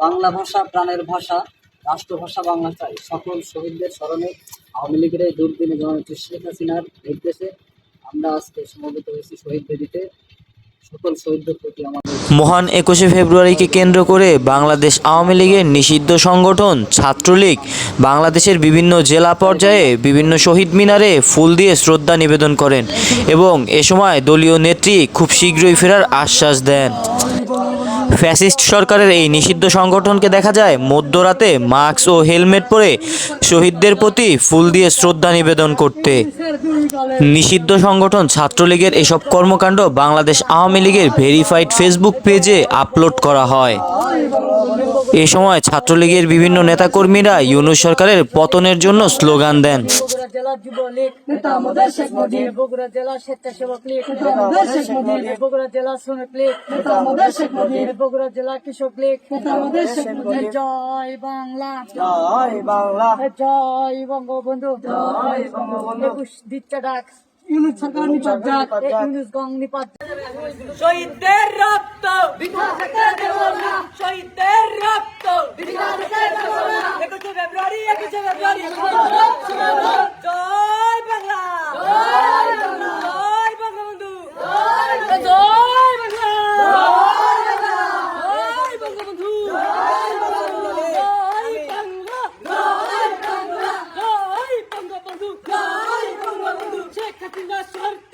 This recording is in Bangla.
বাংলা ভাষা, প্রাণের ভাষা, রাষ্ট্রভাষা, বাংলা চাই। সকল শহীদদের স্মরণে আওয়ামী লীগের এই দুর্দিনে জননেত্রী শেখ হাসিনার নির্দেশে আমরা আজকে সমবেত হয়েছি শহীদদের আমাদের মহান একুশে ফেব্রুয়ারিকে কেন্দ্র করে বাংলাদেশ আওয়ামী লীগের নিষিদ্ধ সংগঠন, ছাত্রলীগ, বাংলাদেশের বিভিন্ন জেলা পর্যায়ে বিভিন্ন শহীদ মিনারে ফুল দিয়ে শ্রদ্ধা নিবেদন করেন এবং এ সময় দলীয় নেত্রী খুব শীঘ্রই ফেরার আশ্বাস দেন। ফ্যাসিস্ট সরকারের এই নিষিদ্ধ সংগঠনকে দেখা যায়, মধ্যরাতে মাস্ক ও হেলমেট পরে শহীদদের প্রতি ফুল দিয়ে শ্রদ্ধা নিবেদন করতে। নিষিদ্ধ সংগঠন ছাত্রলীগের এসব কর্মকাণ্ড বাংলাদেশ আওয়ামী লীগের ভেরিফাইড ফেসবুক পেজে আপলোড করা হয়। এ সময় ছাত্রলীগের বিভিন্ন নেতাকর্মীরা ইউনুস সরকারের পতনের জন্য স্লোগান দেন। জয় বাংলা। জয় বাংলা। জয় বঙ্গবন্ধু। জয় বঙ্গবন্ধু। ডাক। ইউনুস সরকার নিপাত যাক। গং নিপাত শহীদদের রক্ত। দেব না বাড়ি এক জেলার বাড়ি। জয় বাংলা। জয় বাংলা জয় বঙ্গবন্ধু জয় বাংলা জয় বঙ্গবন্ধু জয় বঙ্গবন্ধু জয় বাংলা জয় বঙ্গবন্ধু জয় বঙ্গবন্ধু শেখ হাসিনা সরকার